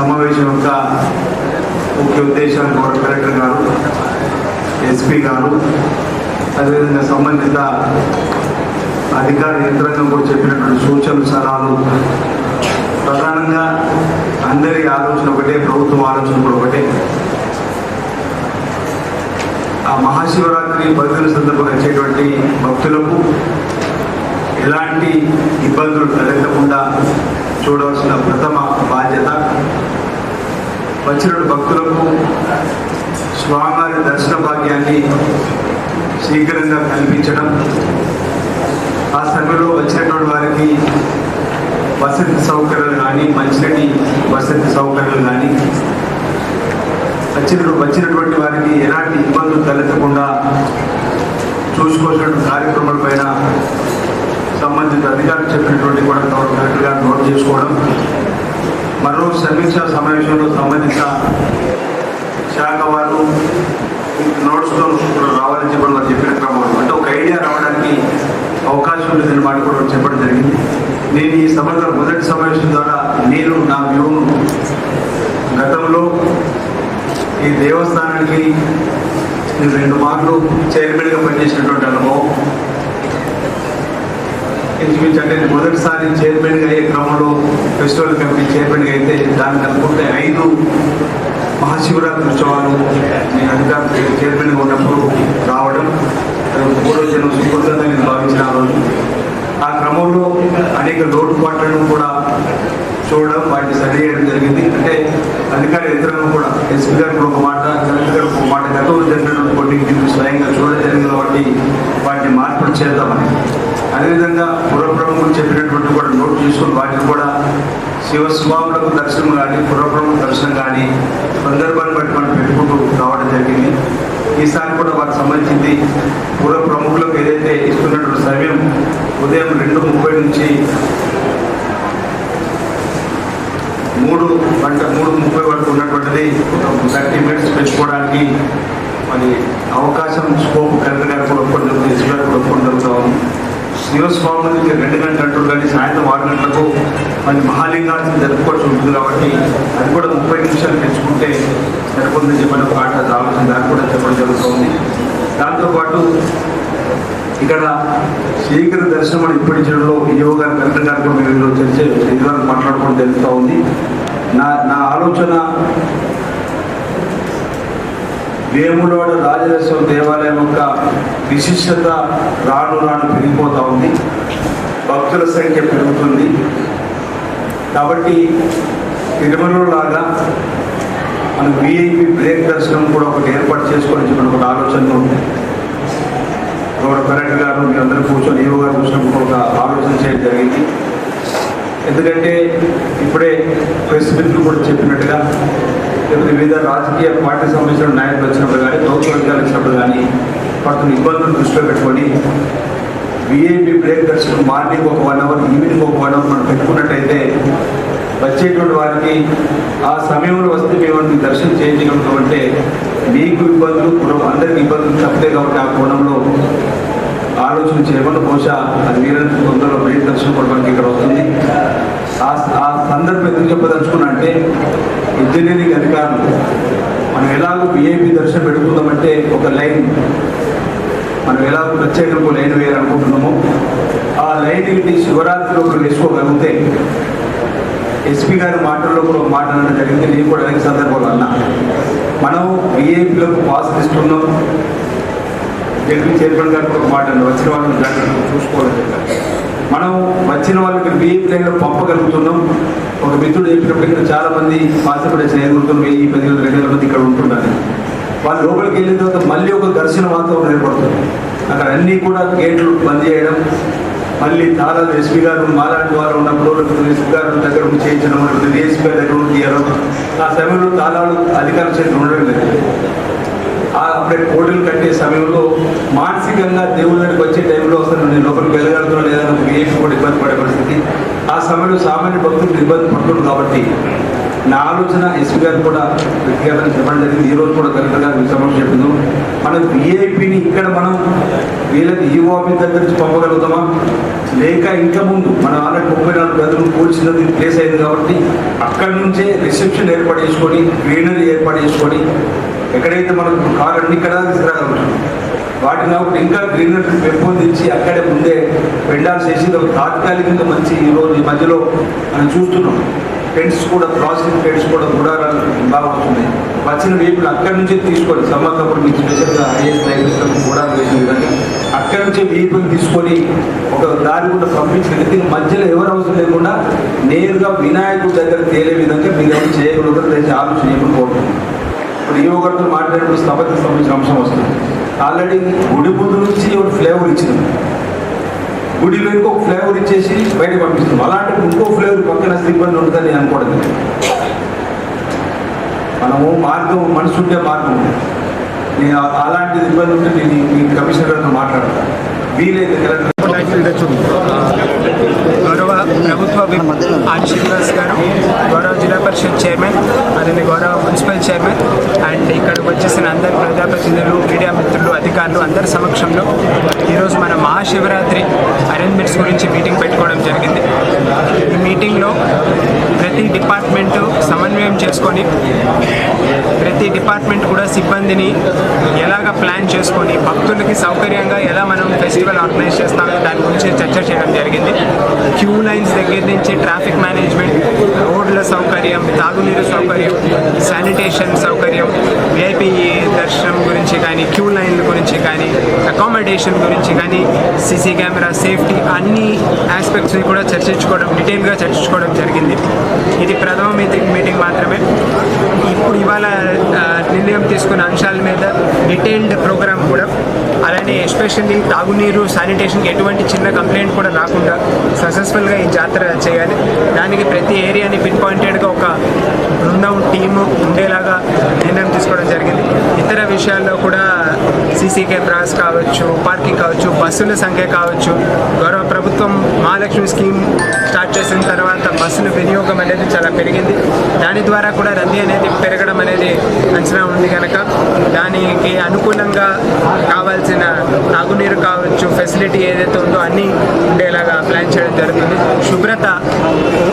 సమావేశం యొక్క ముఖ్య ఉద్దేశాలు గౌరవ కలెక్టర్ గారు ఎస్పీ గారు అదేవిధంగా సంబంధిత అధికార యంత్రాంగం కూడా చెప్పినటువంటి సూచనలు సలహాలు. ప్రధానంగా అందరి ఆలోచన ఒకటే ప్రభుత్వం ఆలోచన కూడా ఒకటే. ఆ మహాశివరాత్రి భక్తుల సందర్భంగా వచ్చేటువంటి భక్తులకు ఎలాంటి ఇబ్బందులు తలెత్తకుండా చూడవలసిన ప్రథమ బాధ్యత వచ్చిన భక్తులకు స్వామివారి దర్శన భాగ్యాన్ని శీఘ్రంగా కల్పించడం. ఆ సమయంలో వచ్చినటువంటి వారికి వసతి సౌకర్యాలు కానీ మంచినీటి వసతి సౌకర్యాలు కానీ వచ్చిన వచ్చినటువంటి వారికి ఎలాంటి ఇబ్బందులు తలెత్తకుండా చూసుకోవాల్సిన కార్యక్రమాల పైన సంబంధిత అధికారులు చెప్పినటువంటి కూడా గౌరవ కలెక్టర్ గారు నోట్ చేసుకోవడం మరో సమీక్షా సమావేశంలో సంబంధిత శాఖ వారు నోట్స్తో రావాలని చెప్పడం వారు చెప్పిన క్రమం. అంటే ఒక ఐడియా రావడానికి అవకాశం ఉంటుందని మాట కూడా చెప్పడం జరిగింది. నేను ఈ సభలో మొదటి సమావేశం ద్వారా నేను నా వ్యూను గతంలో ఈ దేవస్థానానికి నేను రెండు మార్లు చైర్మన్గా పనిచేసినటువంటి అనుభవం ఇంచుమించు అంటే మొదటిసారి చైర్మన్గా అయ్యే క్రమంలో ఫెస్టివల్ కమిటీ చైర్మన్గా అయితే దానికి అనుకుంటే ఐదు మహాశివరాత్రి ఉత్సవాలు నేను అధికార చైర్మన్గా ఉన్నప్పుడు రావడం మూడో జనం సుకృతంగా నేను భావించిన ఆ రోజు. ఆ క్రమంలో అనేక లోటుపాట్లను కూడా చూడడం వాటిని సరి చేయడం జరిగింది. అంటే అధికార యంత్రాంగం కూడా ఎస్పీ గారు ఒక మాట కలెక్టర్ గారు ఒక మాట గతంలో జరిగినటువంటి కొన్ని స్వయంగా చూడడం జరిగింది కాబట్టి వాటిని మార్పులు చేద్దామని. అదేవిధంగా పురప్రముఖులు చెప్పినటువంటి కూడా నోట్ చేసుకుని వాటిని కూడా శివస్వాములకు దర్శనం కానీ పురప్రముఖ దర్శనం కానీ సందర్భాన్ని బట్టి మనం పెట్టుకుంటూ రావడం జరిగింది. ఈసారి కూడా వారికి సంబంధించింది పురప్రముఖులకు ఏదైతే ఇస్తున్నటువంటి సమయం ఉదయం రెండు ముప్పై నుంచి మూడు గంట మూడు ముప్పై వరకు ఉన్నటువంటిది థర్టీ మినిట్స్ పెంచుకోవడానికి మరి అవకాశం స్కోప్ కలెక్టర్ గారు కూడా ఒప్పుకోవడం జరుగుతుంది కూడా ఒప్పుకోవడం జరుగుతూ రెండు గంటల కానీ సాయంత్రం ఆరు గంటలకు మరి మహాలింగాన్ని జరుపుకోవచ్చు ఉంటుంది కాబట్టి అది కూడా ముప్పై నిమిషాలు పెంచుకుంటే సరిపోతుందని చెప్పిన ఒక ఆట ఆలోచన దాన్ని కూడా చెప్పడం జరుగుతుంది. దాంతోపాటు ఇక్కడ శీఘ్ర దర్శనం అని ఇప్పించడంలో ఈయో గారు కలెక్టర్ గారు కూడా మేము చర్చ మాట్లాడుకోవడం జరుగుతూ ఉంది. నా నా ఆలోచన వేములవాడ రాజరాజేశ్వర దేవాలయం యొక్క విశిష్టత రాను రాను పెరిగిపోతూ ఉంది. భక్తుల సంఖ్య పెరుగుతుంది. కాబట్టి తిరుమలలో లాగా మనం విఐపి బ్రేక్ దర్శనం కూడా ఒకటి ఏర్పాటు చేసుకోవాలని చెప్పిన ఒక ఆలోచనలు ఉంది. గౌరవ కలెక్టర్ గారు మీ అందరూ కూర్చొని ఏవో గారు కూర్చున్నప్పుడు ఒక ఆలోచన చేయడం జరిగింది. ఎందుకంటే ఇప్పుడే ప్రెస్ మీట్లు కూడా చెప్పినట్టుగా వివిధ రాజకీయ పార్టీ సంబంధించిన నాయకులు వచ్చినప్పుడు కానీ ప్రభుత్వ వర్గాలు వచ్చినప్పుడు కానీ పక్కన ఇబ్బందులను దృష్టిలో పెట్టుకొని విఐపి బ్రేక్ దర్శనం మార్నింగ్ ఒక వన్ అవర్ ఈవినింగ్ ఒక వన్ అవర్ మనం పెట్టుకున్నట్టయితే వచ్చేటువంటి వారికి ఆ సమయంలో వస్తే మేము దర్శనం చేయించగలుగుతామంటే మీకు ఇబ్బందులు అందరికి ఇబ్బందులు తప్పదే కాబట్టి ఆ కోణంలో ఆలోచన చేయకుండా బహుశా అది వీరంత తొందరలో బ్రేక్ దర్శనం కూడా ఇక్కడ వస్తుంది. ఆ సందర్భం ఎందుకు చెప్పదలుచుకున్నా అంటే ఇంజనీరింగ్ అధికారులు మనం ఎలాగో విఐపి దర్శనం పెట్టుకుందామంటే ఒక లైన్ మనం ఎలా ప్రత్యేకంగా ఒక లైన్ వేయాలనుకుంటున్నామో ఆ లైన్ ఏంటి? శివరాత్రిలో ఒకరు వేసుకోగలిగితే ఎస్పీ గారి మాటల్లో కూడా ఒక మాట అనడం జరిగింది. నేను కూడా అనేక సందర్భాలు అన్నా. మనం విఐపీలకు పాస్ తీసుకున్నాం జడ్పీ చైర్మన్ గారు ఒక మాట వచ్చిన వాళ్ళని జాగ్రత్తగా చూసుకోవాలని చెప్పారు. మనం వచ్చిన వాళ్ళకి విఐపీ లైన్లో పంపగలుగుతున్నాం ఒక మిత్రుడు చెప్పినప్పుడు చాలా మంది పాసిబుల్ వచ్చిన ఎదుగుతున్న వెయ్యి పది వందల రెండు మంది ఇక్కడ ఉంటున్నారు. వాళ్ళు లోపలికి వెళ్ళిన తర్వాత మళ్ళీ ఒక దర్శన వాతావరణం ఏర్పడుతుంది. అక్కడ అన్నీ కూడా గేట్లు బంద్ చేయడం మళ్ళీ తాళాలు ఎస్పీ గారు మాలాంటి వారు ఉన్నప్పుడు ఎస్పీ గారు దగ్గర ఉండి చేయించడం లేకపోతే డిఎస్పీ గారి దగ్గర ఉండి తీయడం. ఆ సమయంలో తాళాలు అధికార చేతులు ఉండడం లేదు. అప్పుడే కోటలు కట్టే సమయంలో మానసికంగా దేవుడి దగ్గరికి వచ్చే టైంలో అసలు నేను లోపలికి వెళ్ళగలుగుతున్నా లేదా నాకు విఐపి కూడా ఇబ్బంది పడే పరిస్థితి. ఆ సమయంలో సామాన్య భక్తులు ఇబ్బంది పడుతుంది కాబట్టి నా ఆలోచన ఎస్పీ గారు కూడా వ్యక్తిగతంగా చెప్పడం జరిగింది. ఈ రోజు కూడా కలెక్టర్ గారు సమస్య చెప్పింది మనం విఐపిని ఇక్కడ మనం వీళ్ళకి ఈ ఆఫీస్ దగ్గర నుంచి పంపగలుగుతామా? లేక ఇంకా ముందు మనం ఆల్రెడీ ముప్పై నాలుగు గదులు కూర్చున్నది ప్లేస్ అయింది కాబట్టి అక్కడి నుంచే రిసెప్షన్ ఏర్పాటు చేసుకొని గ్రీనరీ ఏర్పాటు చేసుకొని ఎక్కడైతే మనకు కారు అన్ని ఇక్కడ తీసుకురాగలుగుతాం వాటిని ఒకటి ఇంకా గ్రీనరీ పెంపొందించి అక్కడే ముందే పెండాల్సి చేసి ఒక తాత్కాలికంగా మంచి ఈరోజు ఈ మధ్యలో మనం చూస్తున్నాం. టెంట్స్ కూడా ప్రాసెసింగ్ టెంట్స్ కూడా కూడా బాగా వస్తున్నాయి వచ్చిన వీపులు అక్కడి నుంచి తీసుకొని సమ్మక్కప్పుడు మీకు స్పెషల్గా ఐఏఎస్ లైబ్రరీ కూడా వేసిన విధంగా అక్కడి నుంచి వేపులు తీసుకొని ఒక దారి కూడా పంపించిన మధ్యలో ఎవరు అవసరం లేకుండా నేరుగా వినాయకుడి దగ్గర తేలే విధంగా మీరు ఏమి చేయగలుగుతారు దయచేసి ఆలోచన చేయమని కోరుకుంటున్నాను ఇప్పుడు ఈ ఒకరితో మాట్లాడినప్పుడు స్థపతికి సంబంధించిన అంశం వస్తుంది. ఆల్రెడీ గుడి ముందు నుంచి ఒక ఫ్లేవర్ ఇచ్చింది. గుడిలో ఇంకొక ఫ్లేవర్ ఇచ్చేసి బయట పంపిస్తుంది. అలాంటి ఇంకో ఫ్లేవర్ పక్కన సిబ్బంది ఉంటుందని నేను అనుకోవడం మనము మార్గం మనసు ఉంటే మార్గం నేను అలాంటి ఇబ్బంది ఉంటే నేను కమిషనర్ గారితో మాట్లాడతాను. వీలైతే కలెక్టర్ ప్రభుత్వ విప్ ఆర్ శ్రీనివాస్ గారు గౌరవ జిల్లా పరిషత్ చైర్మన్ అదే గౌరవ మున్సిపల్ చైర్మన్ అండ్ ఇక్కడికి వచ్చేసిన అందరు ప్రజాప్రతినిధులు మీడియా మిత్రులు అధికారులు అందరి సమక్షంలో ఈరోజు మన మహాశివరాత్రి అరేంజ్మెంట్స్ గురించి మీటింగ్ పెట్టుకోవడం జరిగింది. ఈ మీటింగ్లో ప్రతి డిపార్ట్మెంటు సమన్వయం చేసుకొని ప్రతి డిపార్ట్మెంట్ కూడా సిబ్బందిని ఎలాగ ప్లాన్ చేసుకొని భక్తులకి సౌకర్యంగా ఎలా మనం ఫెస్టివల్ ఆర్గనైజ్ చేస్తామో దాని గురించి చర్చ చేయడం జరిగింది. క్యూ లైన్స్ దగ్గర నుంచి ట్రాఫిక్ మేనేజ్మెంట్ రోడ్ల సౌకర్యం తాగునీరు సౌకర్యం శానిటేషన్ సౌకర్యం విఐపి దర్శనం గురించి కానీ క్యూ లైన్ల గురించి కానీ అకామిడేషన్ గురించి కానీ సీసీ కెమెరా సేఫ్టీ అన్ని ఆస్పెక్ట్స్ని కూడా చర్చించుకోవడం డీటెయిల్గా చర్చించుకోవడం జరిగింది. ఇది ప్రథమ మీటింగ్ మీటింగ్ మాత్రమే. ఇప్పుడు ఇవాళ నిర్ణయం తీసుకున్న అంశాల మీద డీటెయిల్డ్ ప్రోగ్రామ్ కూడా. అలానే ఎస్పెషల్లీ తాగునీరు శానిటేషన్కి ఎటువంటి చిన్న కంప్లైంట్ కూడా రాకుండా సక్సెస్ఫుల్గా ఈ జాతర చేయాలి. దానికి ప్రతి ఏరియాని పిన్ పాయింటెడ్గా ఒక బృందం టీము ఉండేలాగా నిర్ణయం తీసుకోవడం జరిగింది. ఇతర విషయాల్లో కూడా సీసీ కెమెరాస్ కావచ్చు పార్కింగ్ కావచ్చు బస్సుల సంఖ్య కావచ్చు గౌరవ ప్రభుత్వం మహాలక్ష్మి స్కీమ్ స్టార్ట్ చేసిన తర్వాత బస్సుల వినియోగం అనేది చాలా పెరిగింది. దాని ద్వారా కూడా రద్దీ అనేది పెరగడం అనేది అంచనా ఉంది కనుక దానికి అనుకూలంగా కావాల్సిన తాగునీరు కావచ్చు ఫెసిలిటీ ఏదైతే ఉందో అన్నీ ఉండేలాగా ప్లాన్ చేయడం జరుగుతుంది. శుభ్రత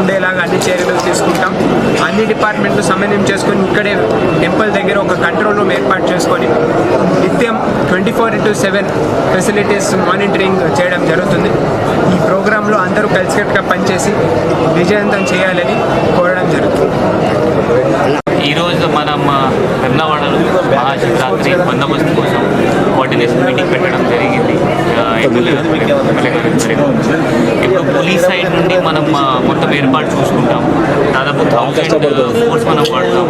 ఉండేలాగా అన్ని చర్యలు తీసుకుంటాం. అన్ని డిపార్ట్మెంట్లు సమన్వయం చేసుకొని ఇక్కడే టెంపుల్ దగ్గర ఒక కంట్రోల్ రూమ్ ఏర్పాటు చేసుకొని నిత్యం twenty four into seven facilities monitoring చేయడం జరుగుతుంది. ఈ ప్రోగ్రాంలో అందరూ కలిసికట్టుగా పనిచేసి విజయవంతం చేయాలని కోరడం జరుగుతుంది. ఈరోజు మనం వెన్నవాడలో మహాశివరాత్రి బందోబస్తు కోసం కోఆర్డినేషన్ మీటింగ్ పెట్టడం జరిగింది. ఆ, ఇప్పుడు పోలీస్ సైడ్ నుండి మనం మొత్తం ఏర్పాటు చూసుకుంటాం. దాదాపు థౌసండ్ ఫోర్స్ మనం వాడతాం.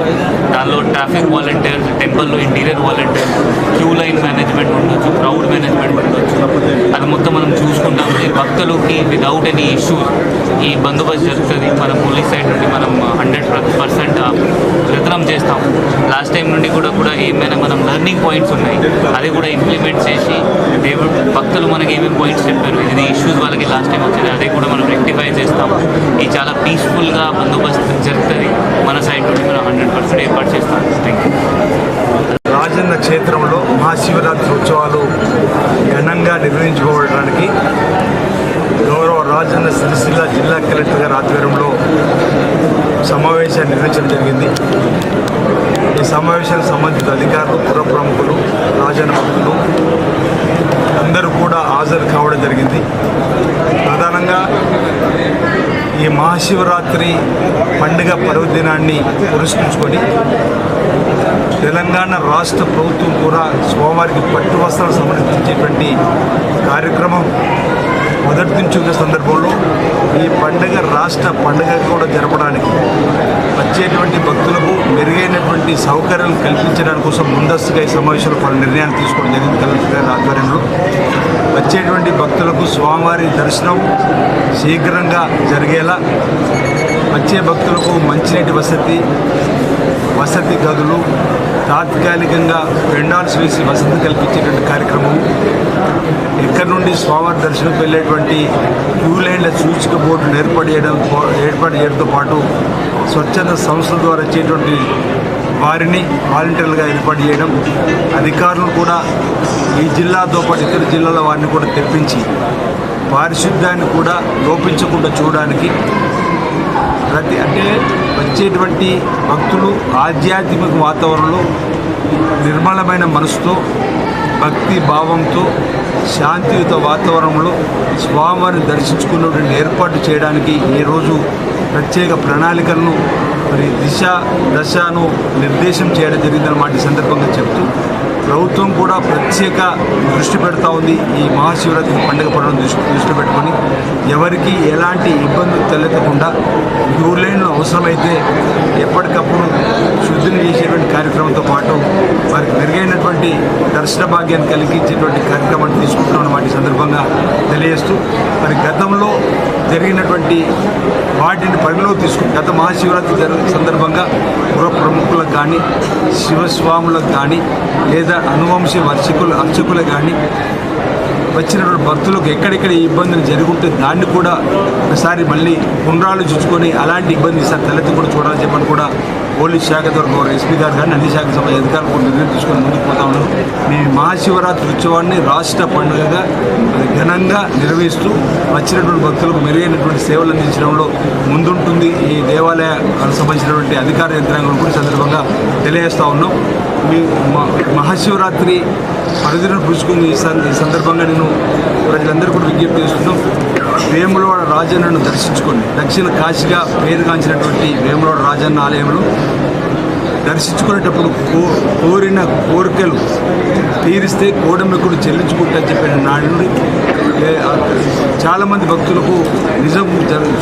దానిలో ట్రాఫిక్ వాలంటీర్స్ టెంపుల్లో interior volunteers queue line management ఉండొచ్చు క్రౌడ్ మేనేజ్మెంట్ ఉండొచ్చు. అది మొత్తం మనం చూసుకుంటాం. భక్తులకి వితౌట్ ఎనీ ఇష్యూస్ ఈ బందోబస్తు జరుగుతుంది. మన పోలీస్ సైడ్ నుండి మనం హండ్రెడ్ పర్సెంట్ ప్రయత్నం చేస్తాం. లాస్ట్ టైం నుండి కూడా కూడా ఏమైనా మనం లెర్నింగ్ పాయింట్స్ ఉన్నాయి. అది కూడా ఇంప్లిమెంట్ చేసి దేవుడు భక్తులు మనకి ఏమేమి పాయింట్స్ చెప్పారు? ఇది ఇష్యూస్ వాళ్ళకి లాస్ట్ టైం వచ్చింది అదే కూడా మనం రెక్టిఫై చేస్తాం ఇది చాలా పీస్ఫుల్గా బందోబస్తు జరుగుతుంది. మన సైడ్ నుండి మనం హండ్రెడ్ పర్సెంట్ ఏర్పాటు చేస్తాం. థ్యాంక్ యూ రాజన్న క్షేత్రంలో మహాశివరాత్రి ఉత్సవాలు ఘనంగా నిర్వహించుకోవడానికి గౌరవ రాజన్న సిరిసిల్ల జిల్లా కలెక్టర్ గారి ఆధ్వర్యంలో సమావేశాన్ని నిర్వహించడం జరిగింది. ఈ సమావేశానికి సంబంధిత అధికారులు పుర ప్రముఖులు రాజన్న భక్తులు అందరూ కూడా హాజరు కావడం జరిగింది. ప్రధానంగా ఈ మహాశివరాత్రి పండుగ పర్వదినాన్ని పురస్కరించుకొని తెలంగాణ రాష్ట్ర ప్రభుత్వం కూడా స్వామివారికి పట్టు వస్త్రాలు సమర్పించేటువంటి కార్యక్రమం మొదటి నుంచి ఉన్న సందర్భంలో ఈ పండుగ రాష్ట్ర పండుగ కూడా జరపడానికి మెరుగైనటువంటి సౌకర్యాలు కల్పించడానికి కోసం ముందస్తుగా ఈ సమావేశంలో పలు నిర్ణయాలు తీసుకోవడం జరిగింది కలెక్టర్ గారి ఆధ్వర్యంలో. వచ్చేటువంటి భక్తులకు స్వామివారి దర్శనం శీఘ్రంగా జరిగేలా వచ్చే భక్తులకు మంచినీటి వసతి వసతి గదులు తాత్కాలికంగా పెండాల్స్ వేసి వసతి కల్పించేటువంటి కార్యక్రమం. ఇక్కడి నుండి స్వామివారి దర్శనంకి వెళ్ళేటువంటి క్యూ లైన్ల సూచిక బోర్డును ఏర్పాటు చేయడం ఏర్పాటు చేయడంతో పాటు స్వచ్ఛంద సంస్థల ద్వారా వచ్చేటువంటి వారిని వాలంటీర్లుగా ఏర్పాటు చేయడం అధికారులు కూడా ఈ జిల్లాతో పాటు ఇతర జిల్లాల వారిని కూడా తెప్పించి పారిశుద్ధ్యాన్ని కూడా లోపించకుండా చూడడానికి ప్రతి అంటే వచ్చేటువంటి భక్తులు ఆధ్యాత్మిక వాతావరణంలో నిర్మలమైన మనసుతో భక్తి భావంతో శాంతియుత వాతావరణంలో స్వామివారిని దర్శించుకున్నటువంటి ఏర్పాటు చేయడానికి ఈరోజు ప్రత్యేక ప్రణాళికలను మరి దిశ దశను నిర్దేశం చేయడం జరిగిందన్నమాట ఈ సందర్భంగా చెప్తూ ప్రభుత్వం కూడా ప్రత్యేక దృష్టి పెడతా ఉంది. ఈ మహాశివరాత్రి పండుగ పడడం దృష్టి దృష్టి పెట్టుకొని ఎవరికి ఎలాంటి ఇబ్బందులు తలెత్తకుండా క్యూ లైన్లు అవసరమైతే ఎప్పటికప్పుడు శుద్ధిని చేసేటువంటి కార్యక్రమంతో పాటు వారికి మెరుగైనటువంటి దర్శన భాగ్యాన్ని కలిగించేటువంటి కార్యక్రమాన్ని తీసుకుంటున్నాం వాటి సందర్భంగా తెలియజేస్తూ మరి గతంలో జరిగినటువంటి వాటిని పరిగణలో తీసుకుని గత మహాశివరాత్రి సందర్భంగా గృహ ప్రముఖులకు కానీ శివస్వాములకు కానీ లేదా అనువంశ వర్షకులు అర్చకులు కానీ వచ్చినటువంటి భక్తులకు ఎక్కడెక్కడ ఇబ్బందులు జరుగుతుంటే దాన్ని కూడా ఒకసారి మళ్ళీ పునరాలోచించుకొని అలాంటి ఇబ్బంది ఈసారి తలెత్తి కూడా చూడాలని చెప్పని కూడా పోలీస్ శాఖ ద్వారా ఎస్పీ గారు కానీ అన్ని శాఖ సభ అధికారులు కూడా నిర్ణయం తీసుకొని ముందుకు పోతా ఉన్నాం మేము మహాశివరాత్రి ఉత్సవాన్ని రాష్ట్ర పండుగగా ఘనంగా నిర్వహిస్తూ వచ్చినటువంటి భక్తులకు మెరుగైనటువంటి సేవలు అందించడంలో ముందుంటుంది. ఈ దేవాలయాలకు సంబంధించినటువంటి అధికార యంత్రాంగం కూడా సందర్భంగా తెలియజేస్తా ఉన్నాం. మీ మహాశివరాత్రి పరిధిని పుచ్చుకుని ఈ ఈ సందర్భంగా నేను ప్రజలందరూ కూడా విజ్ఞప్తి చేస్తున్నాం. వేములవాడ రాజన్నను దర్శించుకోండి దక్షిణ కాశీగా పేరుగాంచినటువంటి వేములవాడ రాజన్న ఆలయంలో దర్శించుకునేటప్పుడు కో కోరిన కోరికలు తీరిస్తే కోడమికుడు చెల్లించుకుంటా చెప్పిన నాడు నుండి చాలామంది భక్తులకు నిజం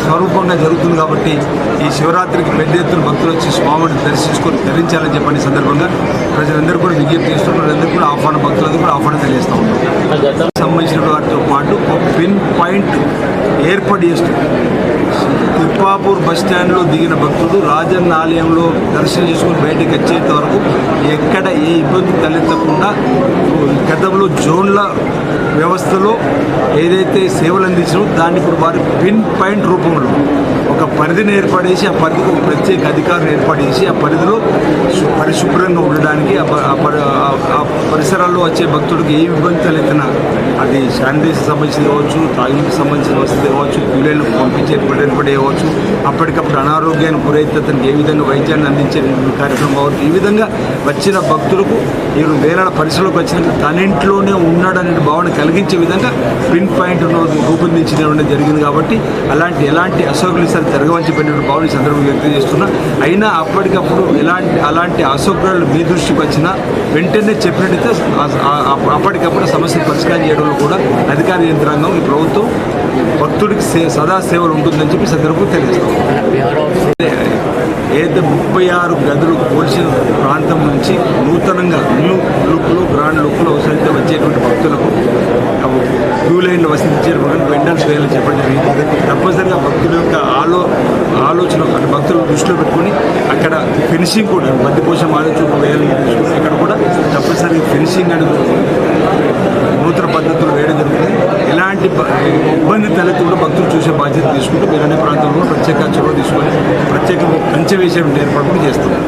స్వరూపంగా జరుగుతుంది కాబట్టి ఈ శివరాత్రికి పెద్ద ఎత్తున భక్తులు వచ్చి స్వామిని దర్శించుకొని ధరించాలని చెప్పని సందర్భంగా ప్రజలందరూ కూడా విజ్ఞప్తి చేస్తున్నారు. వాళ్ళందరూ కూడా ఆహ్వాన భక్తులందరూ కూడా ఆహ్వానం తెలియజేస్తా ఉన్నాం సంబంధించిన వాటితో పాటు ఒక పిన్ పాయింట్ ఏర్పాటు చేస్తుంది తిప్పాపూర్ బస్ స్టాండ్లో దిగిన భక్తుడు రాజన్న ఆలయంలో దర్శనం చేసుకుని బయటకు వచ్చేంత వరకు ఎక్కడ ఏ ఇబ్బంది తలెత్తకుండా గతంలో జోన్ల వ్యవస్థలో ఏదైతే సేవలు అందించడం దాన్ని ఇప్పుడు వారి పిన్ పాయింట్ రూపంలో ఒక పరిధిని ఏర్పడేసి ఆ పరిధికి ఒక ప్రత్యేక అధికారులు ఏర్పాటు చేసి ఆ పరిధిలో పరిశుభ్రంగా ఉండడానికి ఆ పరిసరాల్లో వచ్చే భక్తుడికి ఏ ఇబ్బంది తలెత్తినా అది శానిటైజర్ సంబంధించింది కావచ్చు తాగునీటికి సంబంధించిన వసతి కావచ్చు పిల్లలు పంపించే ఏర్పడి కావచ్చు. అప్పటికప్పుడు అనారోగ్యానికి గురైతే అతనికి ఏ విధంగా వైద్యాన్ని అందించే కార్యక్రమం కావచ్చు. ఈ విధంగా వచ్చిన భక్తులకు మీరు వేరే పరిశ్రమలకు వచ్చిన తన ఇంట్లోనే ఉన్నాడనే భావన కలిగించే విధంగా పిన్ పాయింట్ రూపొందించడం జరిగింది కాబట్టి అలాంటి ఎలాంటి అసౌకర్యాలు సరే జరగవని చెప్పిన భావన సందర్భంగా వ్యక్తం చేస్తున్నా. అయినా అప్పటికప్పుడు ఎలాంటి అలాంటి అసౌకర్యాలు మీ దృష్టికి వచ్చినా వెంటనే చెప్పినట్టయితే అప్పటికప్పుడు సమస్యను పరిష్కారం చేయడంలో కూడా అధికార యంత్రాంగం ఈ ప్రభుత్వం భక్తుడికి సే సదా సేవలు ఉంటుందని చెప్పి సందర్భం సందర్భంగా తెలియజేస్తాం. ఏదైతే ముప్పై ఆరు గదులు పోల్చిన ప్రాంతం నుంచి నూతనంగా న్యూ లుక్లో గ్రాండ్ లుక్లో అవసరమైతే వచ్చేటువంటి భక్తులకు క్యూ లైన్లో వసించే వెండర్స్ వేయాలని చెప్పడం జరిగింది. తప్పనిసరిగా భక్తుల యొక్క ఆలో ఆలోచన అంటే భక్తులను దృష్టిలో పెట్టుకొని అక్కడ ఫినిషింగ్ కూడా మధ్యపోషం ఆలోచన వేయాలని ఇక్కడ కూడా రైతులు చూసే బాధ్యత తీసుకుంటూ బెలనే ప్రాంతంలో ప్రత్యేక చొరవ తీసుకొని ప్రత్యేకంగా కంచె వేసే ఏర్పాటు కూడా చేస్తున్నారు.